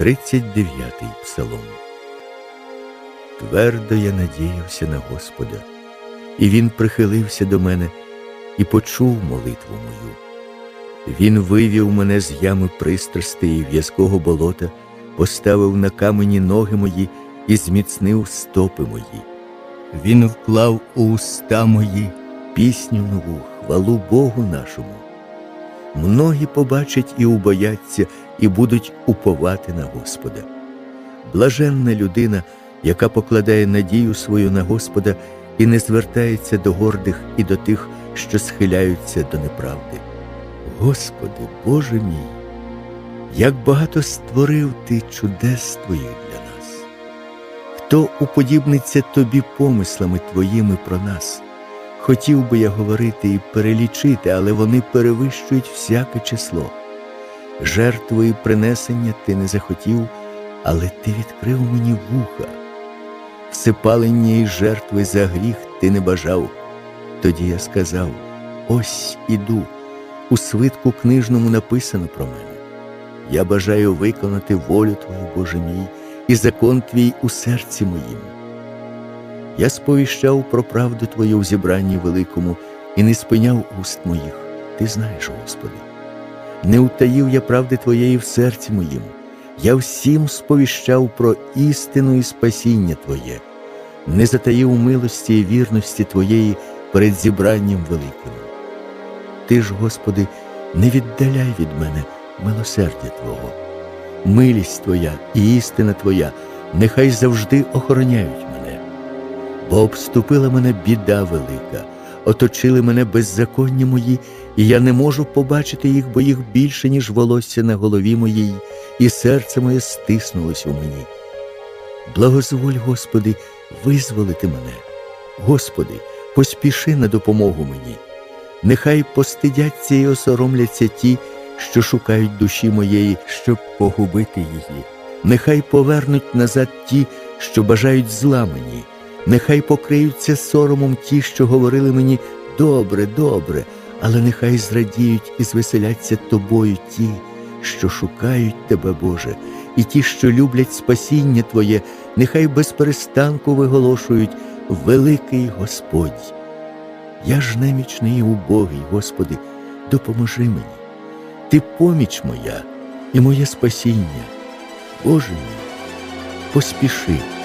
39-й псалом. Твердо я надіявся на Господа, і Він прихилився до мене і почув молитву мою. Він вивів мене з ями пристрасти і в'язкого болота, поставив на камені ноги мої і зміцнив стопи мої. Він вклав у уста мої пісню нову, хвалу Богу нашому. Многі побачать і убояться, і будуть уповати на Господа. Блаженна людина, яка покладає надію свою на Господа і не звертається до гордих і до тих, що схиляються до неправди. Господи, Боже мій, як багато створив Ти чудес Твоїх для нас, хто уподібниться Тобі помислами Твоїми про нас. Хотів би я говорити і перелічити, але вони перевищують всяке число. Жертви і принесення ти не захотів, але ти відкрив мені вуха. Всепалення і жертви за гріх ти не бажав. Тоді я сказав: ось іду, у свитку книжному написано про мене. Я бажаю виконати волю Твою, Боже мій, і закон Твій у серці моїм. Я сповіщав про правду Твою в зібранні великому і не спиняв уст моїх. Ти знаєш, Господи. Не утаїв я правди Твоєї в серці моїм. Я всім сповіщав про істину і спасіння Твоє, не затаїв милості і вірності Твоєї перед зібранням великим. Ти ж, Господи, не віддаляй від мене милосердя Твого. Милість Твоя і істина Твоя нехай завжди охороняють бо обступила мене біда велика, оточили мене беззаконня мої, і я не можу побачити їх, бо їх більше, ніж волосся на голові моїй, і серце моє стиснулось у мені. Благозволь, Господи, визволити мене. Господи, поспіши на допомогу мені. Нехай постидяться і осоромляться ті, що шукають душі моєї, щоб погубити її. Нехай повернуть назад ті, що бажають зла мені. Нехай покриються соромом ті, що говорили мені добре, добре, але нехай зрадіють і звеселяться тобою ті, що шукають тебе, Боже, і ті, що люблять спасіння Твоє, нехай без перестанку виголошують великий Господь. Я ж немічний і убогий, Господи, допоможи мені. Ти поміч моя і моє спасіння. Боже мій, поспіши.